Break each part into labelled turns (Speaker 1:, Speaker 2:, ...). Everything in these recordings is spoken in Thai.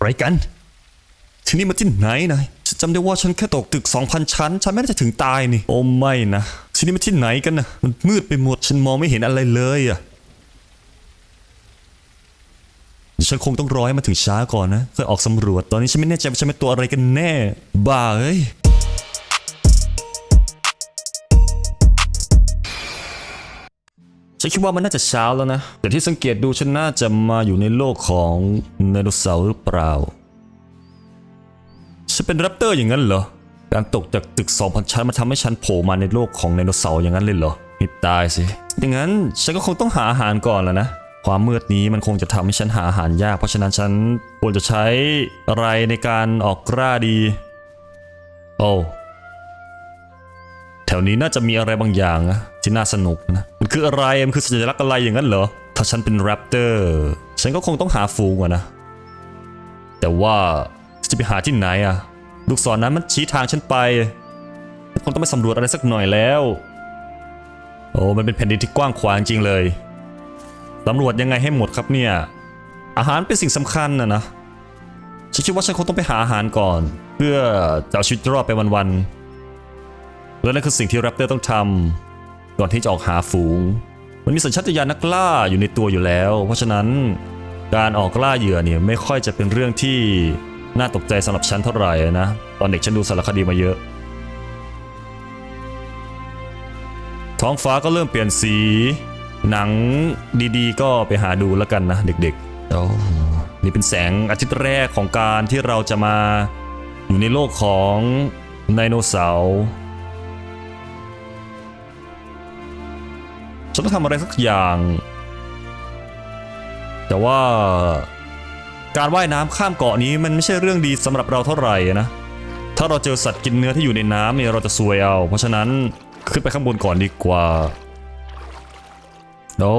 Speaker 1: อะไรกัน ที่นี่มาที่ไหนนายฉันจำได้ว่าฉันแค่ตกตึก 2,000 ชั้น ฉันไม่น่าจะถึงตายนี่ โอ้ไม่นะที่นี่มาที่ไหนกันนะมันมืดไปหมดฉันมองไม่เห็นอะไรเลยอะเดี๋ยวฉันคงต้องรอให้มาถึงช้าก่อนนะค่อยออกสำรวจ ตอนนี้ฉันไม่แน่ใจว่าฉันเป็นตัวอะไรกันแน่ บ้าเอ้ย ฉันคิดว่ามันน่าจะเช้าแล้วนะ แต่ที่สังเกตดูฉันน่าจะมาอยู่ในโลกของไดโนเสาร์หรือเปล่า ฉันเป็นแรปเตอร์อย่างนั้นเหรอ การตกจากตึก 2,000 ชั้นมาทำให้ฉันโผล่มาในโลกของไดโนเสาร์อย่างนั้นเลยเหรอให้ตายสิ อย่างนั้นฉันก็คงต้องหาอาหารก่อนแล้วนะ ความมืดนี้มันคงจะทำให้ฉันหาอาหารยาก เพราะฉะนั้นฉันควรจะใช้อะไรในการออกกล้าดี โอ้ แถวนี้น่าจะมีอะไรบางอย่างนะที่น่าสนุกนะมันคืออะไรมันคือสัญลักษณ์อะไรอย่างนั้นเหรอถ้าฉันเป็นแรปเตอร์ฉันก็คงต้องหาฝูงอะนะ แต่ว่าจะไปหาที่ไหนอะลูกศรนั้นมันชี้ทางฉันไปคงต้องไปสำรวจอะไรสักหน่อยแล้ว โอ้มันเป็นแผ่นดินที่กว้างขวางจริงเลยสำรวจยังไงให้หมดครับเนี่ย อาหารเป็นสิ่งสำคัญนะนะฉันคิดว่าฉันคงต้องไปหาอาหารก่อน เพื่อจะเอาชีวิตรอดไปวันๆ และนั่นคือสิ่งที่แรปเตอร์ต้องทำก่อนที่จะออกหาฝูง มันมีสัญชาตญาณนักล่าอยู่ในตัวอยู่แล้ว เพราะฉะนั้นการออกล่าเหยื่อเนี่ยไม่ค่อยจะเป็นเรื่องที่น่าตกใจสำหรับฉันเท่าไหร่นะ ตอนเด็กฉันดูสารคดีมาเยอะ ท้องฟ้าก็เริ่มเปลี่ยนสี หนังดีๆ ก็ไปหาดูแล้วกันนะเด็กๆโอ้นี่เป็นแสงอาทิตย์แรกของการที่เราจะมาอยู่ในโลกของไดโนเสาร์ ฉันต้องทำอะไรสักอย่าง แต่ว่าการว่ายน้ำข้ามเกาะนี้มันไม่ใช่เรื่องดีสำหรับเราเท่าไหร่นะ ถ้าเราเจอสัตว์กินเนื้อที่อยู่ในน้ำเนี่ยเราจะซวยเอา เพราะฉะนั้นขึ้นไปข้างบนก่อนดีกว่าโอ้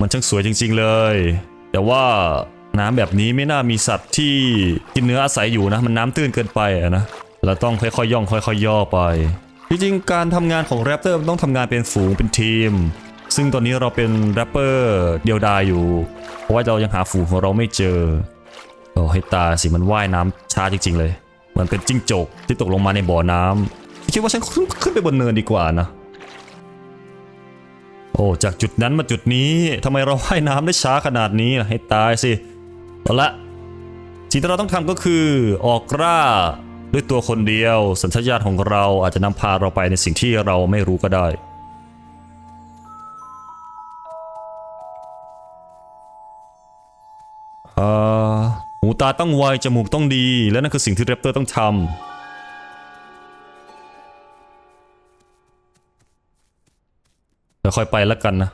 Speaker 1: มันช่างสวยจริง ๆเลย แต่ว่าน้ำแบบนี้ไม่น่ามีสัตว์ที่กินเนื้ออาศัยอยู่นะ มันน้ำตื้นเกินไปนะเราต้องค่อยๆย่องค่อยๆย่อไป จริงๆ การทำงานของแรปเตอร์มันต้องทำงานเป็นฝูงเป็นทีม ซึ่งตอนนี้เราเป็นแรปเปอร์เดียวดายอยู่ เพราะว่าเรายังหาฝูงของเราไม่เจอโอ้ให้ตาสิมันว่ายน้ำช้าจริง ๆ เลย มันเป็นจิ้งจกที่ตกลงมาในบ่อน้ำคิดว่าฉันขึ้นไปบนเนินดีกว่านะ โอ้จากจุดนั้นมาจุดนี้ทำไมเราว่ายน้ำได้ช้าขนาดนี้ให้ตายสิเอาละสิ่งที่เราต้องทำก็คือออกกล้า ด้วยตัวคนเดียวสัญชาตญาณของเราอาจจะนำพาเราไปในสิ่งที่เราไม่รู้ก็ได้อ่อหูตาต้องไวจมูกต้องดี และนั่นคือสิ่งที่แรปเตอร์ต้องทำค่อยๆไปแล้วกันนะ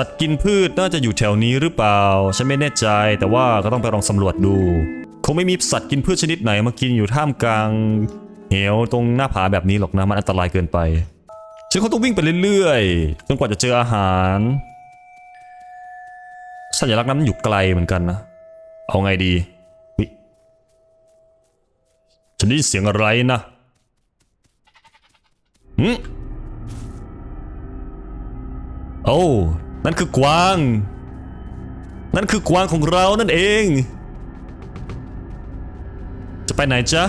Speaker 1: สัตว์กินพืชน่าจะอยู่แถวนี้หรือเปล่า ฉันไม่แน่ใจแต่ว่าก็ต้องไปลองสำรวจดู คงไม่มีสัตว์กินพืชชนิดไหนมากินอยู่ท่ามกลาง เหวตรงหน้าผาแบบนี้หรอกนะมันอันตรายเกินไปฉันคงต้องวิ่งไปเรื่อยๆจนกว่าจะเจออาหาร สัญลักษณ์นั้นอยู่ไกลเหมือนกันนะ เอาไงดีฉันได้ยินเสียงอะไรนะหืมโอ้ นั่นคือกวาง นั่นคือกวางของเรานั่นเอง จะไปไหนจ๊ะ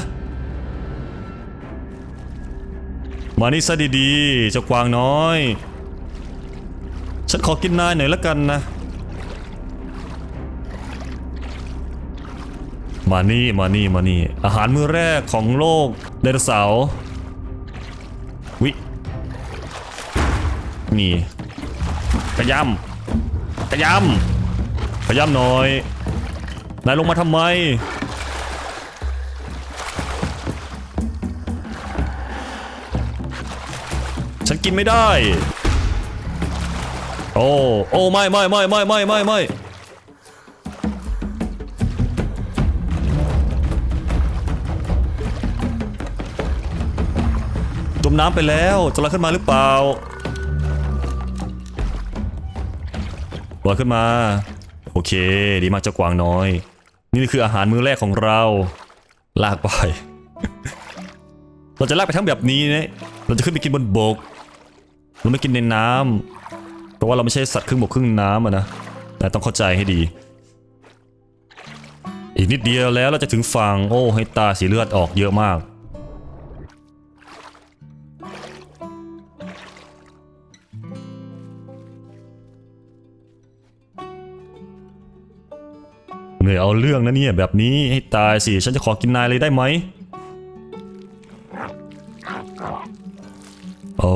Speaker 1: มานี่ซะดีๆเจ้ากวางน้อย ฉันขอกินนายหน่อยละกันนะ มานี่มานี่มานี่ อาหารมื้อแรกของโลกไดโนเสาร์วิ นี่ กระยำกระยำกระยำหน่อยนายลงมาทำไมฉันกินไม่ได้ โอ้ โอ้ไม่ไม่ไม่ไม่ไม่ไม่ไม่จมน้ำไปแล้ว จะลอยขึ้นมาหรือเปล่า ลอยขึ้นมา โอเค ดีมากเจ้ากวางน้อย นี่คืออาหารมื้อแรกของเรา ลากไป เราจะลากไปทั้งแบบนี้นะเราจะขึ้นไปกินบนบก เราไม่กินในน้เพราะว่าเราไม่ใช่สัตว์ครึ่งบกครึ่งน้ำอะนะนายต้องเข้าใจให้ดี อีกนิดเดียวแล้วเราจะถึงฝั่งโอ้ให้ตาสีเลือดออกเยอะมาก เอาเรื่องนะเนี่ยแบบนี้ให้ตายสิฉันจะขอกินนายเลยได้ไหมโอ้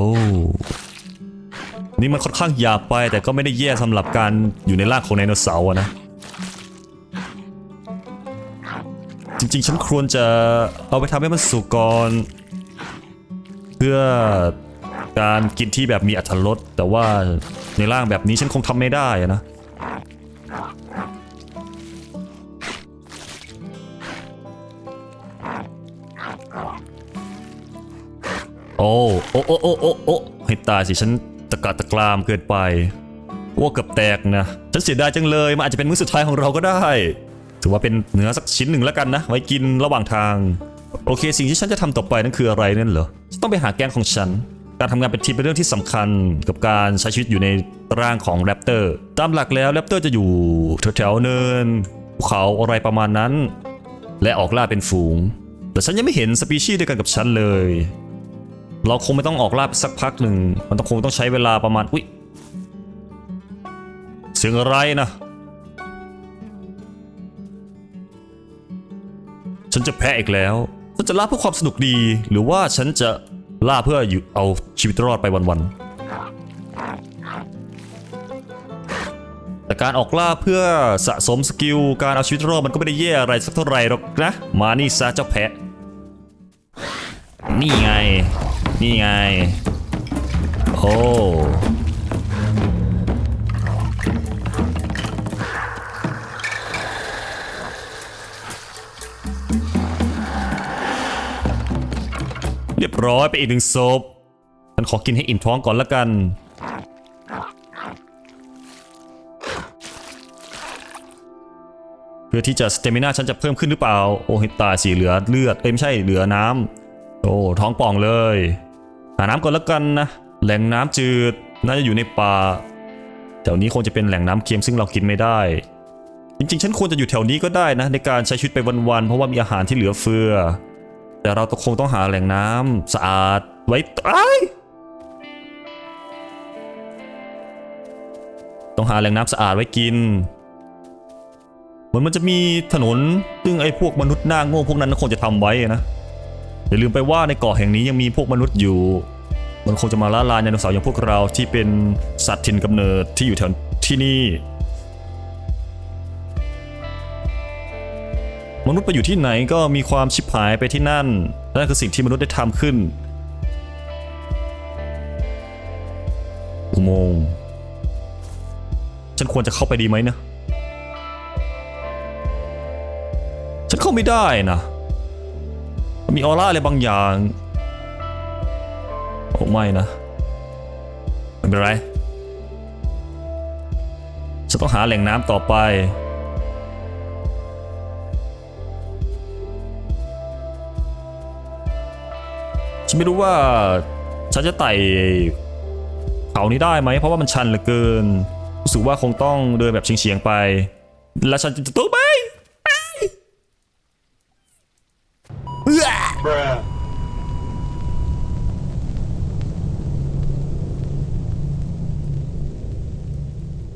Speaker 1: นี่มันค่อนข้างหยาบไปแต่ก็ไม่ได้แย่สำหรับการอยู่ในร่างของไดโนเสาร์นะ จริงๆ ฉันควรจะเอาไปทำให้มันสุกก่อนเพื่อการกินที่แบบมีอรรถรสแต่ว่าในร่างแบบนี้ฉันคงทำไม่ได้นะ โอ้โอ้โอ้โอ้โอ้โอ้ให้ตายสิฉันตะกะตะกรามเกินไปอ้วกเกือบแตกนะฉันเสียดายจังเลยมันอาจจะเป็นมื้อสุดท้ายของเราก็ได้ ถือว่าเป็นเนื้อสักชิ้นหนึ่งแล้วกันนะ ไว้กินระหว่างทาง โอเค สิ่งที่ฉันจะทำต่อไปนั่นคืออะไรนั่นเหรอฉันต้องไปหาแกงของฉัน การทำงานเป็นทีมเป็นเรื่องที่สำคัญกับการใช้ชีวิตอยู่ในร่างของแรปเตอร์ตามหลักแล้วแรปเตอร์จะอยู่แถวๆเนินภูเขาอะไรประมาณนั้น และออกล่าเป็นฝูง แต่ฉันยังไม่เห็นสปีชีส์เดียวกันกับฉันเลย เราคงไม่ต้องออกล่าสักพักหนึ่ง มันต้องคงต้องใช้เวลาประมาณ อุ๊ย เสียงอะไรนะ ฉันจะแพ้อีกแล้ว ฉันจะล่าเพื่อความสนุกดี หรือว่าฉันจะล่าเพื่ออยู่เอาชีวิตรอดไปวันๆ แต่การออกล่าเพื่อสะสมสกิล การเอาชีวิตรอดมันก็ไม่ได้แย่อะไรสักเท่าไหร่หรอกนะ มานี่ซะเจ้าแพะ นี่ไง นี่ไง โอ้เรียบร้อยไปอีกหนึ่งศพฉันขอกินให้อิ่มท้องก่อนละกันเพื่อที่จะสเตมินาฉันจะเพิ่มขึ้นหรือเปล่า โอ้ห้ตาสีเหลือเลือด เอ้ยไม่ใช่เหลือน้ำโอ้ท้องป่องเลย หาน้ำก่อนแล้วกันนะ แหล่งน้ำจืดน่าจะอยู่ในป่า แถวนี้คงจะเป็นแหล่งน้ำเค็มซึ่งเรากินไม่ได้ จริงๆ ฉันควรจะอยู่แถวนี้ก็ได้นะ ในการใช้ชีวิตไปวันๆ เพราะว่ามีอาหารที่เหลือเฟือ แต่เราต้องคงต้องหาแหล่งน้ำสะอาดไว้ตายต้องหาแหล่งน้ำสะอาดไว้กินเหมือนมันจะมีถนนซึ่งไอ้พวกมนุษย์หน้าโง่พวกนั้นคงจะทำไว้นะ อย่าลืมไปว่าในเกาะแห่งนี้ยังมีพวกมนุษย์อยู่ มันคงจะมาล่าลายไดโนเสาร์อย่างพวกเราที่เป็นสัตว์ถิ่นกำเนิดที่อยู่แถวที่นี่ มนุษย์ไปอยู่ที่ไหนก็มีความชิบหายไปที่นั่นนั่นคือสิ่งที่มนุษย์ได้ทำขึ้นอุโมงค์ฉันควรจะเข้าไปดีไหมนะ ฉันเข้าไม่ได้นะ มีออร่าอะไรบางอย่างโอ้ไม่นะไม่เป็นไรฉันต้องหาแหล่งน้ำต่อไป ฉันไม่รู้ว่า ฉันจะไต่เขานี้ได้ไหม เพราะว่ามันชันเหลือเกิน รู้สึกว่าคงต้องเดินแบบเฉียงๆไป แล้วฉันจะตัวไป
Speaker 2: Bruh.